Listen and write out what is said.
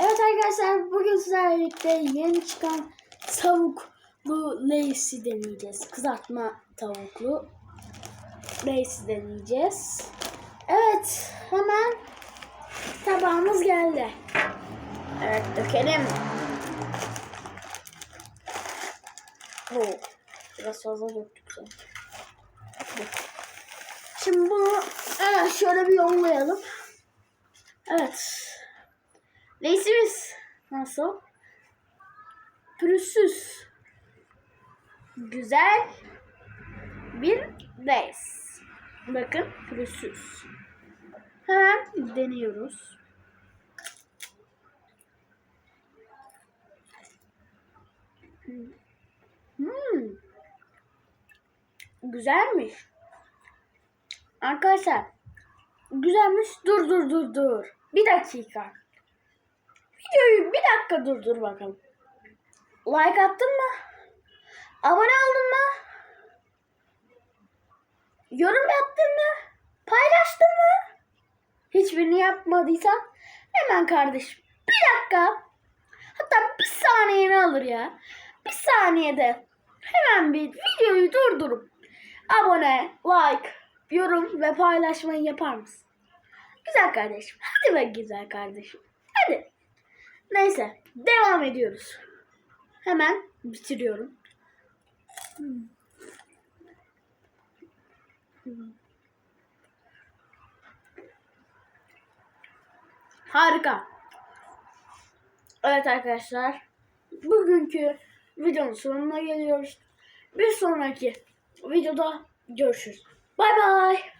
Evet arkadaşlar bugün sizlerle yeni çıkan tavuklu Lay's'i deneyeceğiz. Kızartma tavuklu Lay's'i deneyeceğiz. Evet hemen tabağımız geldi. Evet dökelim. Oo, biraz fazla döktük. Şimdi bunu evet, şöyle bir yollayalım. Evet. Leysimiz nasıl? Pürüzsüz. Güzel bir leys. Bakın pürüzsüz. Hemen deniyoruz. Hmm. Güzelmiş. Arkadaşlar güzelmiş. Dur dur dur dur. Bir dakika. Videoyu bir dakika durdur bakalım. Like attın mı? Abone oldun mu? Yorum yaptın mı? Paylaştın mı? Hiçbirini yapmadıysan hemen kardeşim bir dakika hatta bir saniyeni alır ya. Bir saniyede hemen bir videoyu durdurup abone, like, yorum ve paylaşmayı yapar mısın? Güzel kardeşim. Hadi be güzel kardeşim. Neyse. Devam ediyoruz. Hemen bitiriyorum. Harika. Evet arkadaşlar. Bugünkü videonun sonuna geliyoruz. Bir sonraki videoda görüşürüz. Bay bay.